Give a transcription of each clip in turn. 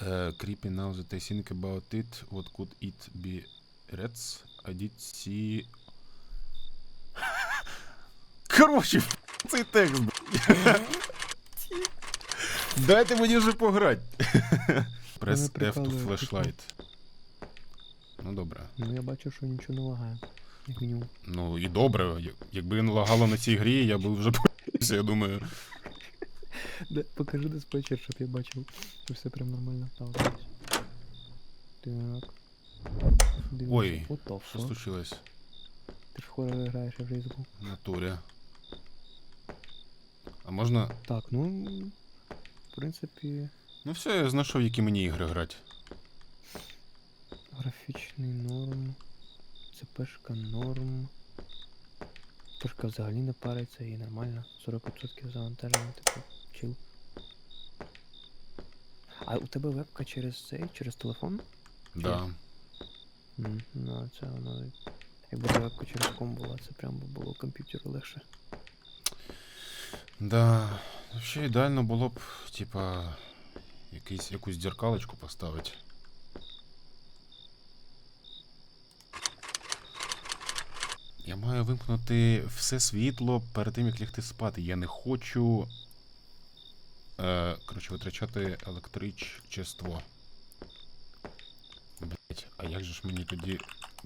Uh, creepy now that I think about it, what could it be? Rats? I did see... Короче, цей текст. Дайте мені вже пограти. Press F to flashlight. Ну добре. Ну я бачу, що нічого не лагає. Як мінімум. Ну і добре. Якби не лагало на цій грі, я би вже я думаю. Покажи диспетчер, щоб я бачив, що все прям нормально. Так. ось. Так. Ой, Що случилось? Ти ж в хоррори граєш, я вже і забув. В натурі. А можна. Так, ну. В принципі, Ну все, я знайшов, які мені ігри грати. графічний норм. ЦПшка норм. Пешка взагалі не париться і нормально. 40% завантаження, типу, чил. А у тебе вебка через цей, через телефон? Да. Ну, це воно. Якби вебка через ком була, це прям би було комп'ютеру легше. Да. Ще ідеально було б, типа, якийсь, якусь дзеркалочку поставити. Я маю вимкнути все світло перед тим, як лягти спати. Я не хочу. Е, коротше, витрачати електричество. Блять, а як же ж мені тоді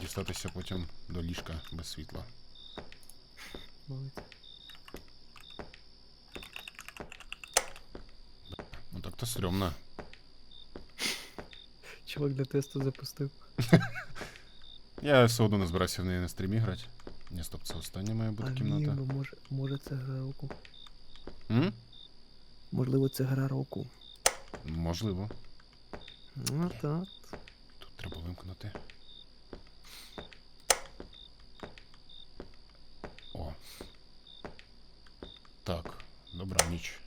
дістатися потім до ліжка без світла? Ну так то стрьомно. Чувак для тесту запустив. Я все одно не збирався в неї на стрімі грати. Ні, стоп, це остання має бути а кімната. бо може, може це гра року. М? Можливо, це гра року. Можливо. Ну так. Тут треба вимкнути. О. Так, добра ніч.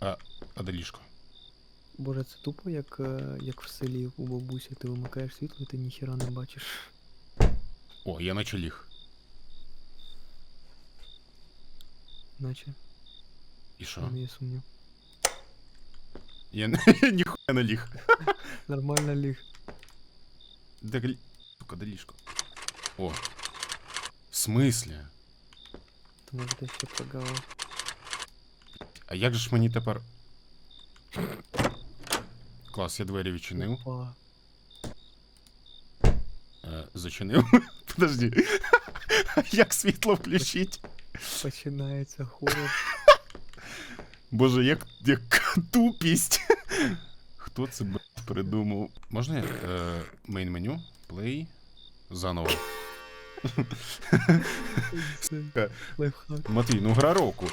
А, а де ліжко? Боже, це тупо, як, е, як в селі у бабусі, ти вимикаєш світло і ти ніхіра не бачиш. О, я наче ліг. Наче, І в що? мене є сумнів. Я не- ніхуя не ліг. Нормально ліг. Де лі... Сука, де ліжко? О. В смислі? То може ти ще прогавив. А як же ж мені тепер. Клас, я двері відчинив. Опа. Е, зачинив. Подожди. Як світло включить? Починається хорор. Боже, як, як тупість. Хто це блядь, придумав? Можна я мейн меню? Play. Заново. Матвій, ну гра року.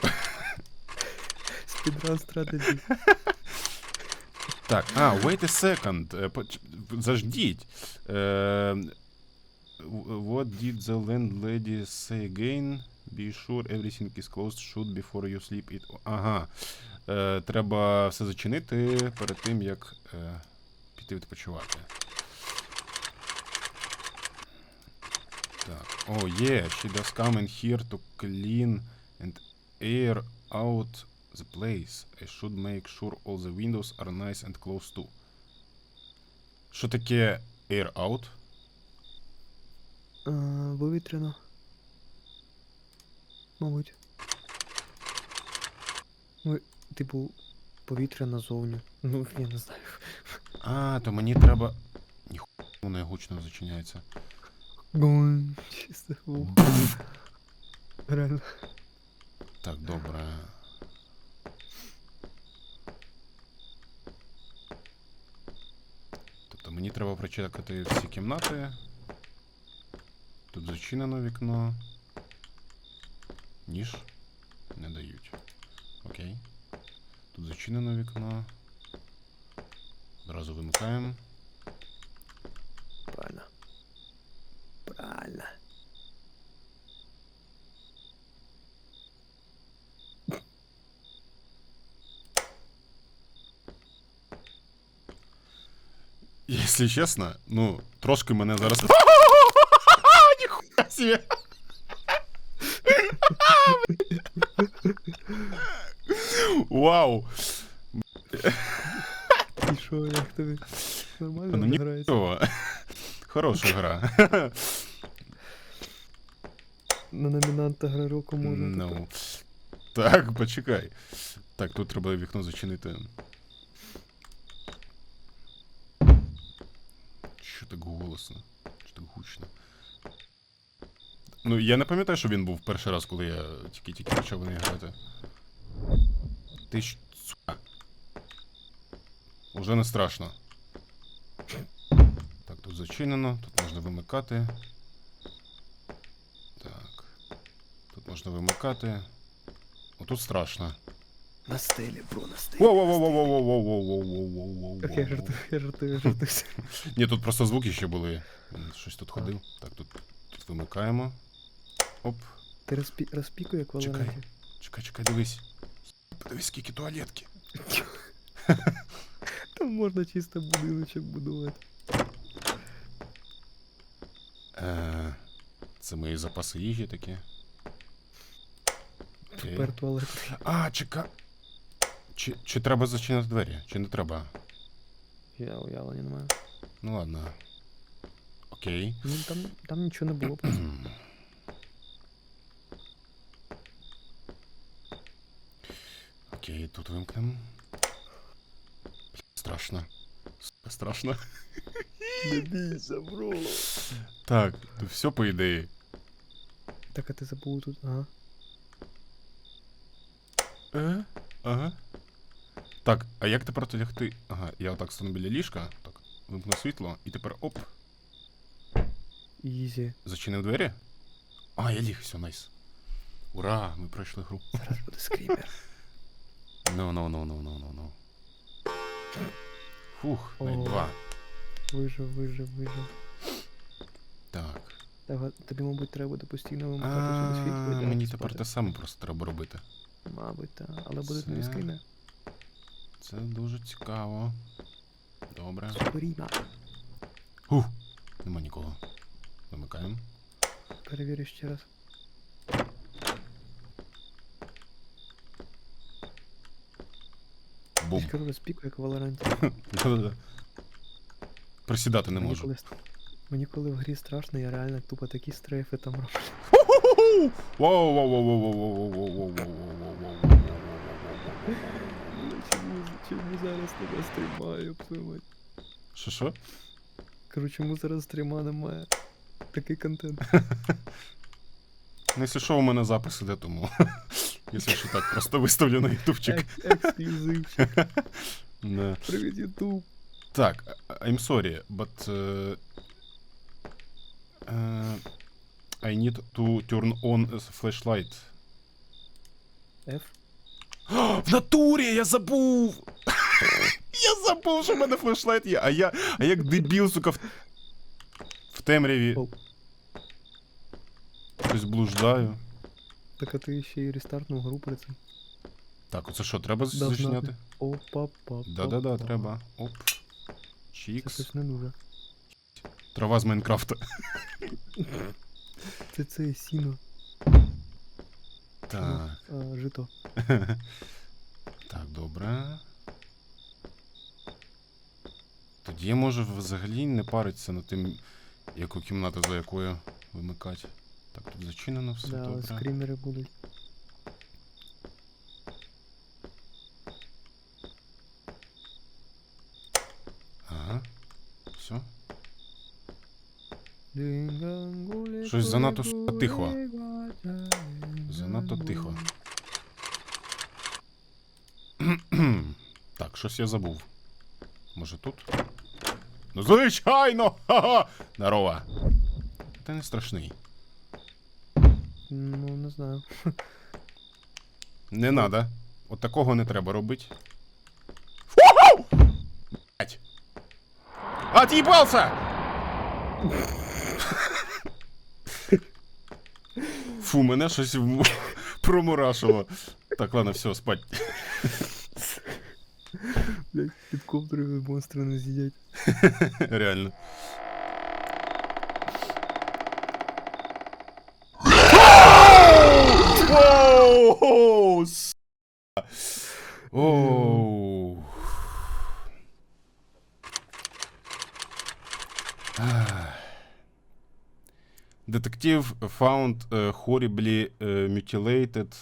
Спідран стратегії. Так, а, wait a second. Е, Заждіть. Е, what did the landlady say again? Be sure everything is closed should before you sleep it. Ага. Е, треба все зачинити перед тим, як е, піти відпочивати. Так. Oh, yeah, she does come in here to clean and air out the place. I should make sure all the windows are nice and close too. Що таке air out? Вивітряно. Мабуть. Ну, типу, повітря назовні. Ну, я не знаю. А, то мені треба. Ніхуя воно гучно зачиняється. Гон. Чисто. Реально. Так, добре. Тобто мені треба прочекати всі кімнати. Тут зачинено вікно. Ніж не дають. Окей. Тут зачинено вікно. Одразу вимикаємо. Правильно. Правильно. Якщо чесно, ну, трошки мене зараз. Ніхуя себе! Вау! І що, як тобі? Нормально ну, грається? нічого. Хороша гра. На номінанта гри року можна. Ну. Так, почекай. Так, тут треба вікно зачинити. Що так голосно? Що так гучно? Ну, я не пам'ятаю, що він був перший раз, коли я тільки-тільки почав в грати. Ти ж... сука. Уже не страшно. Так, тут зачинено, тут можна вимикати. Так. Тут можна вимикати. О, тут страшно. На стелі, бро, на стелі. Воу-воу-воу-воу-воу-воу-воу-воу-воу-воу-воу. Я жартую, я жартую, я жартую. Ні, тут просто звуки ще були. Щось тут ходив. Так, тут, тут вимикаємо. Оп. Ти розпі... розпікує як Чекай. Чекай, чекай, дивись. Подивись, скільки туалетки. Там можна чисто будиночок будувати. Е, це мої запаси їжі такі. Окей. Тепер туалет. А, чекай. Чи, чи треба зачинити двері? Чи не треба? Я уявлення не маю. Ну ладно. Окей. Ну там, там нічого не було. просто. Окей, тут вимкнемо. Страшно. Сука, страшно. Не бійся, бро. Так, все по ідеї. Так, а ти забув тут. Ага. Е? Ага. Так, а як тепер то лягти? Ага, я отак стану біля ліжка. Так, вимкну світло, і тепер оп, Ізі. зачинив двері. А, я ліг, все, найс. Ура, ми пройшли гру. Зараз буде скрімер. Ну, ну, ну, ну, ну, ну, ну. Фух, навіть два. Вижив, вижив, вижив. Так. Так, а тобі, мабуть, треба буде постійно А, вимикати собі світло. і мені лягати тепер спати. те саме просто треба робити. Мабуть, так. Але буде Це- скрімер. Це дуже цікаво. Добре. Скріма. Фух, нема нікого. Вимикаємо. Перевірю ще раз. Бум. Кажу, розпіку, як в Валоранті. Да-да-да. Присідати не Мені можу. коли, мені коли в грі страшно, я реально тупо такі стрейфи там роблю. Воу, Если что так, просто выставлю на ютубчик. Привет, ютуб. Так, I'm sorry, but... Uh, uh, I need to turn on a flashlight. F? В натуре Я забув! я забув, що в мене флешлайт є, а я. А як дебіл, сука, в, в темряві. Щось блуждаю. Так а ти ще й рестартнув гру цим. Так, оце що, треба Должна зачиняти? Опа, па. Да-да-да, треба. Оп. Це Чікс. щось не дуже. Трава з Майнкрафта. Це це сіно. Так. А, жито. Так, добре. Тоді я можу взагалі не паритися над тим, яку кімнату за якою вимикати. Так, тут зачинено все Да, добре. скрімери будуть. Ага. Все. Щось занадто, тихо. Занадто тихо. так, щось я забув. Може тут? Ну, звичайно! Ха-ха! Здорово! Та не страшний. Ну, не знаю. Не надо. От такого не треба робити. Блять! Отъебался! Фу, мене щось в- промурашило. Так, ладно, все, спать. Блять, під ковдрою монстри не з'їдять. Реально. Оу, Оу. Detective found uh, horribly uh, mutilated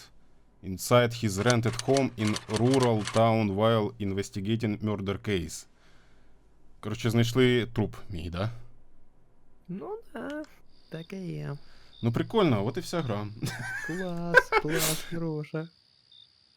inside his rented home in rural town while investigating murder case. Коротше, знайшли труп мій, да? Ну да, так таке є. Ну прикольно, от і вся гра. Клас, клас, хороша.